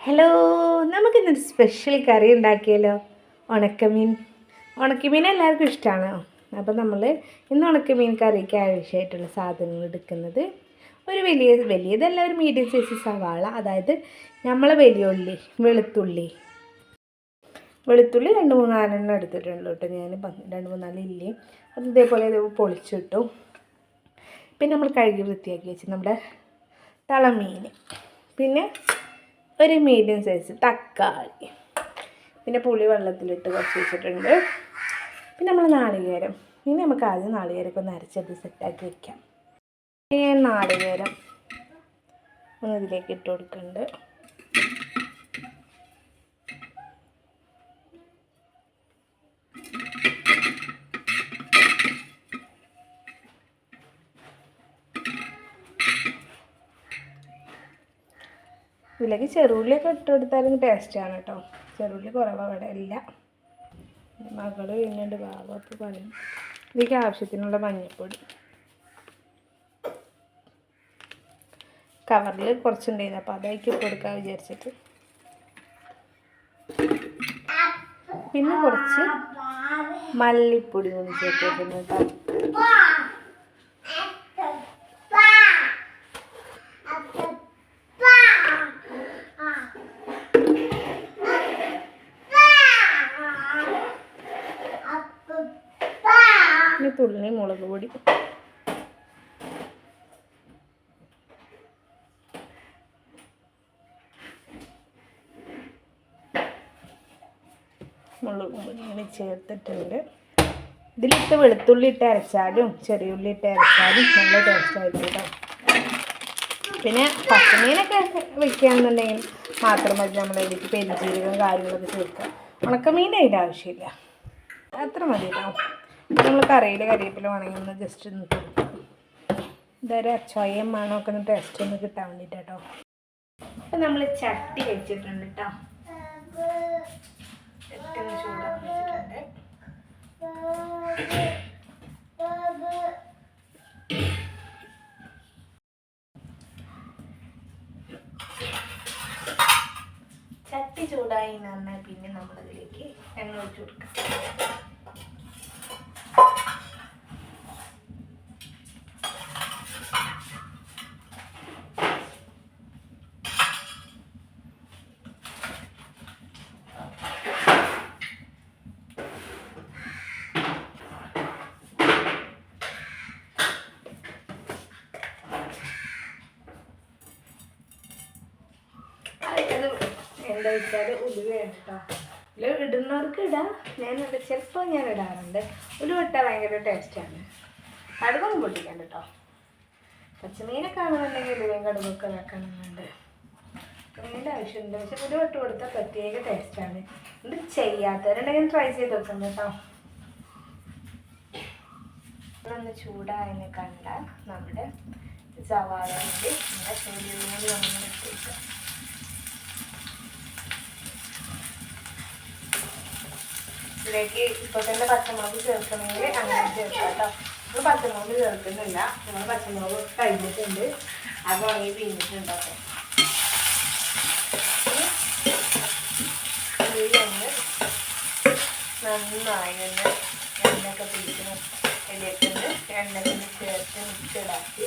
Hello നമുക്കിന്നൊരു special കറി ഉണ്ടാക്കിയല്ലോ ഉണക്കമീൻ. ഉണക്കമീൻ എല്ലാവർക്കും ഇഷ്ടമാണോ അപ്പോൾ നമ്മൾ ഇന്ന് ഉണക്കമീൻ കറിക്ക് ആവശ്യമായിട്ടുള്ള സാധനങ്ങൾ എടുക്കുന്നത് ഒരു വലിയ വലിയതല്ല ഒരു മീഡിയം സൈസ് സവാള അതായത് നമ്മളെ വലിയ ഉള്ളി വെളുത്തുള്ളി. വെളുത്തുള്ളി രണ്ട് മൂന്നാലെണ്ണം എടുത്തിട്ടുണ്ട് കേട്ടോ ഞാൻ. രണ്ട് മൂന്നാൽ ഇല്ലി അത് ഇതേപോലെ ഇത് പൊളിച്ചിട്ടു. പിന്നെ നമ്മൾ കഴുകി വൃത്തിയാക്കി വെച്ച് നമ്മുടെ തളമീൻ. പിന്നെ ഒരു മീഡിയം സൈസ് തക്കാളി. പിന്നെ പുളി വെള്ളത്തിലിട്ട് കുറച്ച് വെച്ചിട്ടുണ്ട്. പിന്നെ നമ്മൾ നാളികേരം. ഇനി നമുക്ക് ആദ്യം നാളികേരമൊക്കെ ഒന്ന് അരച്ചത് സെറ്റാക്കി ഞാൻ നാളികേരം ഒന്ന് ഇതിലേക്ക് ഇട്ട് കൊടുക്കുന്നുണ്ട്. ഇതിലേക്ക് ചെറുള്ളിയൊക്കെ ഇട്ട് കൊടുത്താലും ടേസ്റ്റാണ് കേട്ടോ. ചെറുള്ളി കുറവാണ് അവിടെ ഇല്ല. മകൾ കഴിഞ്ഞിട്ട് ബാബപ്പ് പണി ഇതിലേക്ക് ആവശ്യത്തിനുള്ള മഞ്ഞൾപ്പൊടി കവറിൽ കുറച്ചുണ്ടായിരുന്നു അപ്പോൾ അതായിരിക്കും കൊടുക്കാൻ വിചാരിച്ചിട്ട്. പിന്നെ കുറച്ച് മല്ലിപ്പൊടി കൂടി ചേർത്തിട്ടുണ്ട് കേട്ടോ പിന്നെ തുള്ളി മുളക് പൊടി മുളക് ഇങ്ങനെ ചേർത്തിട്ടുണ്ട്. ഇതിലിട്ട് വെളുത്തുള്ളി ഇട്ട് അരച്ചാലും ചെറിയുള്ളി ഇട്ട് അരച്ചാലും നല്ല ടേസ്റ്റ് കേട്ടോ പിന്നെ പച്ചമീനൊക്കെ വെക്കുകയാണെന്നുണ്ടെങ്കിൽ മാത്രം മതി. നമ്മൾ ഇതിലേക്ക് പെരിഞ്ചീരകം കാര്യങ്ങളൊക്കെ ചേർക്കുക. ഉണക്കമീൻ അതിന്റെ ആവശ്യമില്ല. അത്ര മതി കേട്ടോ നമ്മൾ കറിയിൽ കരിവേപ്പില വേണമെങ്കിൽ ഒന്ന് ജസ്റ്റ് ഒന്ന് ഇതൊരു ചൊയം മണമൊക്കെ ഒന്ന് ടേസ്റ്റ് ഒന്ന് കിട്ടാൻ വേണ്ടിയിട്ടോ അപ്പം നമ്മൾ ചട്ടി വെച്ചിട്ടുണ്ട് കേട്ടോ ചട്ടി ഒന്ന് ചൂടാൻ വെച്ചിട്ടുണ്ട് ചട്ടി ചൂടായി എന്ന് പറഞ്ഞാൽ പിന്നെ നമ്മളതിലേക്ക് എണ്ണ ഒഴിച്ച് കൊടുക്കാം. എന്താ വെച്ചാൽ ഉലുവയാണ് കേട്ടോ ഇടുന്നവർക്ക് ഇടാം ഞാൻ ചിലപ്പോൾ ഞാൻ ഇടാറുണ്ട് ഇട്ടാൽ ഭയങ്കര ടേസ്റ്റാണ്. കടുകും പൊട്ടിക്കണ്ട കേട്ടോ പച്ചമീനൊക്കെ ആണെന്നുണ്ടെങ്കിൽ ഉലുവയും കടുകൊക്കെ വെക്കണമെന്നുണ്ട് അതിന്റെ ആവശ്യമുണ്ട്. പക്ഷെ ഇട്ട് കൊടുത്താൽ പ്രത്യേക ടേസ്റ്റാണ്. ഇത് ചെയ്യാത്തവരുണ്ടെങ്കിൽ ട്രൈ ചെയ്ത് വെക്കണം കേട്ടോ. ഒന്ന് ചൂടായെന്ന് കണ്ട നമ്മുടെ സവാള നമ്മുടെ ചെറിയ നമ്മൾ ഇട്ടേക്കാം ഇതിലേക്ക് ഇപ്പോൾ തന്നെ പച്ചമുളക് ചേർക്കണമെങ്കിൽ അങ്ങനെ ചേർക്കാം കേട്ടോ നമ്മൾ പച്ചമുളക് ചേർക്കുന്നില്ല. നമ്മൾ പച്ചമുളക് കഴിഞ്ഞിട്ടുണ്ട്. അത് ഉണങ്ങി പിന്നിട്ടുണ്ട് ഉള്ളി ഒന്ന് നന്നായി ഒന്ന് എണ്ണയൊക്കെ പിടിക്കണം. എണ്ണയൊക്കെ ചേർത്ത് മിക്സഡാക്കി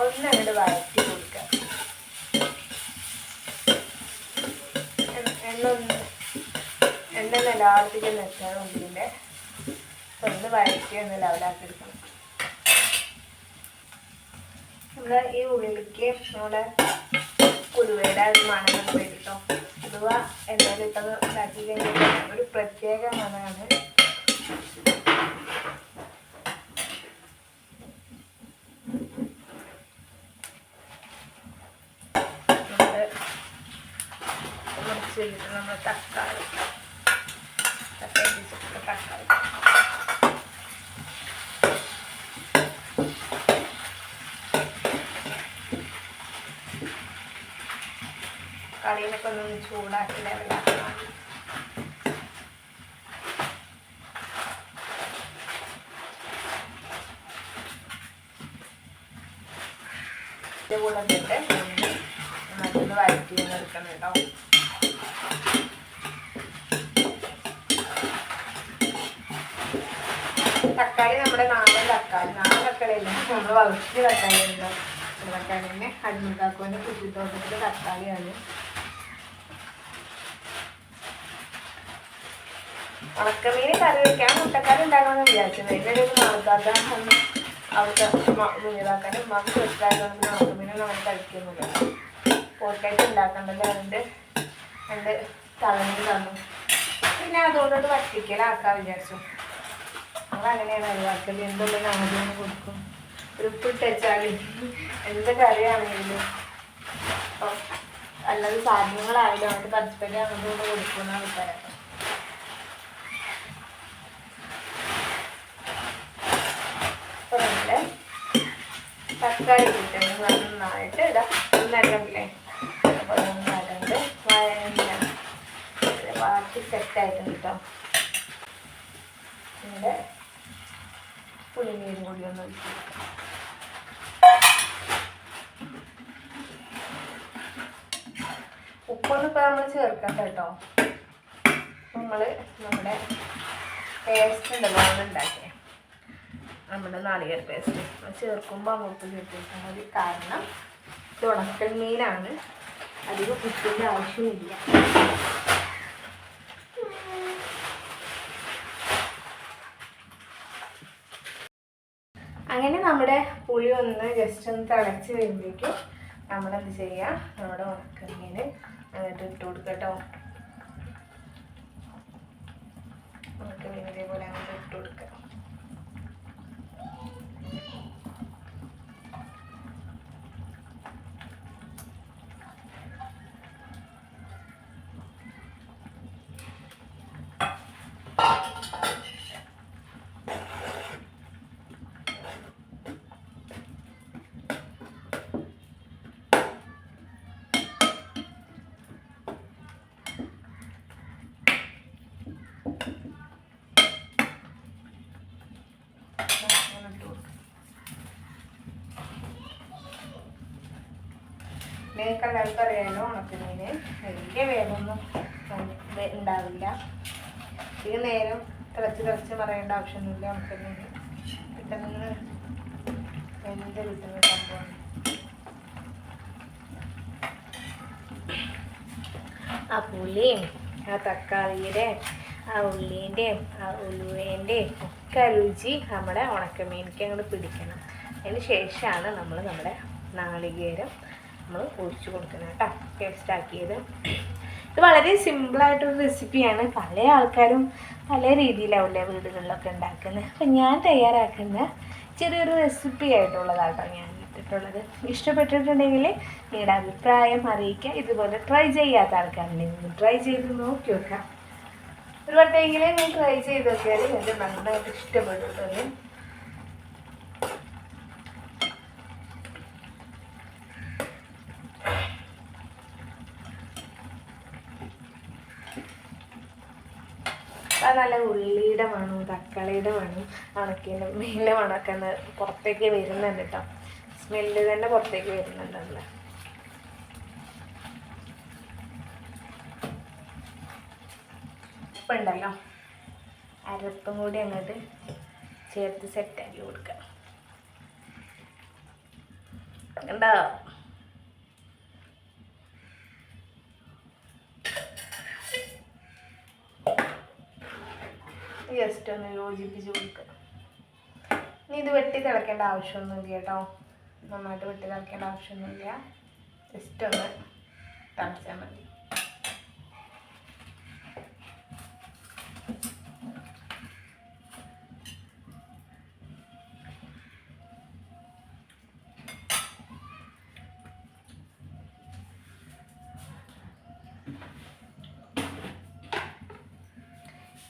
ഒന്ന് അങ്ങോട്ട് വഴറ്റി കൊടുക്കുക എണ്ണ എല്ലാവർക്കും നിർത്തണം ഉള്ളിന്റെ ഒന്ന് വഴറ്റി ഒന്ന് ലെവലാക്കി എടുക്കണം നമ്മുടെ ഈ ഉള്ളിലേക്ക് നമ്മുടെ കുരുവയുടെ മണം നമുക്ക് കുരുവ എന്തായാലും ഇട്ടത് ഉണ്ടാക്കി കഴിഞ്ഞാൽ ഒരു പ്രത്യേക മണമാണ്. നമ്മൾ തക്കാളി വെച്ചിട്ട് തക്കാളി കളിയിലൊക്കെ ഒന്ന് ചൂടാക്കി ലെവലാക്കണം ഇതിന്റെ കൂടെ എന്നിട്ട് ഒന്ന് നല്ലൊന്ന് വഴറ്റി എടുക്കണം കേട്ടോ അല്ല നമ്മൾ വളർത്തിയ തക്കാളി. ഉണ്ടോ. തന്നെ അടിമുക്കാക്കുവിന്റെ കുറ്റിത്തോട്ടത്തിലെ തക്കാളിയാണ്. ഉണക്കമീൻ കറി വെക്കാൻ മുട്ടക്കറി ഉണ്ടാക്കണമെന്ന് വിചാരിച്ചത് അതിന്റെ ഇടയിൽ നാളെക്കാക്കാൻ അവിടുത്തെ മുന്നിലാക്കാനും ഉമ്മാക്ക് മനസ്സിലായതുകൊണ്ട് ഉണക്കമീനൊന്നും നമ്മൾ കഴിക്കുന്നില്ല. പോട്ടായിട്ട് ഉണ്ടാക്കണ്ടല്ലോ അതിന്റെ രണ്ട് തളങ്ങി തന്നു. പിന്നെ അതുകൊണ്ടത് വറ്റിക്കലാക്കാൻ വിചാരിച്ചു. നമ്മൾ അങ്ങനെയാണ് ഒഴിവാക്കൽ എന്തുള്ള ആദ്യം കൊടുക്കും. ഒരു ഉപ്പിട്ട് വെച്ചാൽ എന്ത് കറിയാണെങ്കിലും. അല്ലാതെ സാധനങ്ങളായാലും അങ്ങോട്ട് പരസ്പരം അങ്ങോട്ട് കൊടുക്കുന്ന ആൾക്കാരാണ്. അപ്പോൾ നമ്മൾ തക്കാളി നന്നായിട്ട് ഇതാ നല്ലല്ലേ അപ്പോൾ നല്ലത് ബാക്കി സെറ്റായിട്ടുണ്ട് കേട്ടോ. പുളിനീരും കൂടി ഒന്ന് ഒഴിച്ച്. ഉപ്പൊന്നും ഇപ്പോൾ നമ്മൾ ചേർക്കണ്ട കേട്ടോ. നമ്മൾ നമ്മുടെ പേസ്റ്റ് ഉണ്ടല്ലോ നമ്മൾ ഉണ്ടാക്കിയ. നമ്മുടെ നാളികേര പേസ്റ്റ് അത് ചേർക്കുമ്പോൾ അങ്ങോട്ട് ചേർത്തിട്ടാൽ മതി. കാരണം തുടക്കൽ മീനാണ്. അധികം ഉപ്പിന്റെ ആവശ്യമില്ല. അങ്ങനെ നമ്മുടെ പുളി ഒന്ന് ജസ്റ്റ് ഒന്ന് തിളച്ച് വരുമ്പോഴേക്കും നമ്മളെന്ത് ചെയ്യുക? നമ്മുടെ ഉണക്കമീൻ അങ്ങോട്ട് ഇട്ട് കൊടുക്കട്ടോ കേട്ടോ. ഉണക്കമീൻ ഇതേപോലെ അങ്ങോട്ട് ഇട്ട് കൊടുക്കുക അങ്ങനെ ഇട്ട് കൊടുക്കുക നിങ്ങൾക്ക് എല്ലാവർക്കും അറിയാനോ ഉണക്കമീന് വലിയ വേഗമൊന്നും ഉണ്ടാവില്ല. ഇത് നേരം തിളച്ച് തിളച്ച് മറയേണ്ട ആവശ്യമൊന്നുമില്ല ഉണക്കമീൻ. പെട്ടെന്ന് എന്ത് കിട്ടുന്ന സംഭവമാണ് ആ പുളിയും ആ തക്കാളിയുടെ ആ ഉള്ളീന്റെയും ആ ഉലുവേന്റെയും ഒക്കെ രുചി നമ്മുടെ ഉണക്കമീനിക്ക് അങ്ങോട്ട് പിടിക്കണം. അതിന് ശേഷമാണ് നമ്മൾ നമ്മുടെ നാളികേരം നമ്മൾ ഒഴിച്ചു കൊടുക്കണം കേട്ടോ. ടേസ്റ്റ് ആക്കിയത് ഇത് വളരെ സിമ്പിളായിട്ടൊരു റെസിപ്പിയാണ് പല ആൾക്കാരും പല രീതിയിലാവില്ലേ വീടുകളിലൊക്കെ ഉണ്ടാക്കുന്നത് അപ്പം ഞാൻ തയ്യാറാക്കുന്ന ചെറിയൊരു റെസിപ്പി ആയിട്ടുള്ളതാട്ടോ ഞാൻ ഇട്ടിട്ടുള്ളത്. ഇഷ്ടപ്പെട്ടിട്ടുണ്ടെങ്കിൽ നിങ്ങളുടെ അഭിപ്രായം അറിയിക്കുക. ഇതുപോലെ ട്രൈ ചെയ്യാത്ത ആൾക്കാരുണ്ടെങ്കിൽ ട്രൈ ചെയ്ത് നോക്കി വെക്കാം. ഒരു വട്ടമെങ്കിലും ഞാൻ ട്രൈ ചെയ്ത് നോക്കിയാൽ എനിക്ക് നന്നായിട്ട് ഇഷ്ടപ്പെട്ടിട്ടുണ്ട്. നല്ല ഉള്ളിയുടെ മണവും തക്കാളിയുടെ മണവും ഉണക്കിന്റെ മീനിന്റെ മണമൊക്കെ ഒന്ന് പുറത്തേക്ക് വരുന്നുണ്ട് കേട്ടോ. സ്മെല്ല് തന്നെ പുറത്തേക്ക് വരുന്നുണ്ടല്ലോ ഉപ്പുണ്ടല്ലോ അരപ്പും കൂടി അങ്ങോട്ട് ചേർത്ത് സെറ്റാക്കി കൊടുക്കുക. കണ്ടോ? ജസ്റ്റ് ഒന്ന് യോജിപ്പിച്ച് കൊടുക്കുക ഇനി ഇത് വെട്ടി തിളക്കേണ്ട ആവശ്യമൊന്നുമില്ല കേട്ടോ. നന്നായിട്ട് വെട്ടി തിളക്കേണ്ട ആവശ്യമൊന്നുമില്ല. ജസ്റ്റ് ഒന്ന് തിളച്ചാൽ മതി.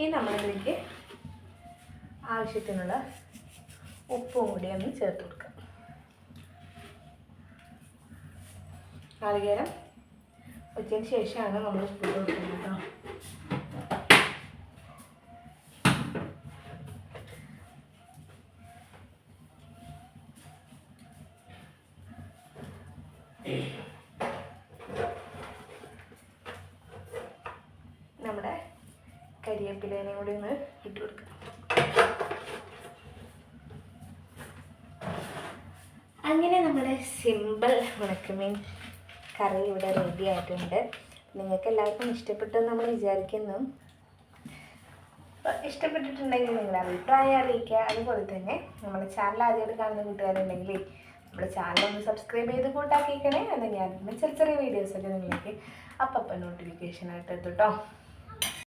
ഇനി നമ്മളിതിലേക്ക് ആവശ്യത്തിനുള്ള ഉപ്പും കൂടി ഒന്ന് ചേർത്ത് കൊടുക്കാം. നാളികേരം വെച്ചതിന് ശേഷമാണ് നമ്മൾ ഉപ്പ് കൊടുക്കുന്നത് കേട്ടോ. നമ്മുടെ കരിവേപ്പിലേനെ കൂടി ഒന്ന് ഇട്ട് കൊടുക്കാം. അങ്ങനെ നമ്മുടെ സിമ്പിൾ ഉണക്കമീൻ കറി ഇവിടെ റെഡി ആയിട്ടുണ്ട്. നിങ്ങൾക്ക് എല്ലാവർക്കും ഇഷ്ടപ്പെട്ടെന്ന് നമ്മൾ വിചാരിക്കുന്നു. ഇഷ്ടപ്പെട്ടിട്ടുണ്ടെങ്കിൽ നിങ്ങൾ അഭിപ്രായം അറിയിക്കുക. അതുപോലെ തന്നെ നമ്മുടെ ചാനൽ ആദ്യമായിട്ട് കാണുന്ന കൂട്ടുകാരുണ്ടെങ്കിൽ നമ്മുടെ ചാനൽ ഒന്ന് സബ്സ്ക്രൈബ് ചെയ്ത് കൂട്ടാക്കിക്കണേ എന്നാൽ ഞാൻ ചെറിയ ചെറിയ വീഡിയോസൊക്കെ നിങ്ങൾക്ക് അപ്പം നോട്ടിഫിക്കേഷൻ ആയിട്ട് എത്തും കേട്ടോ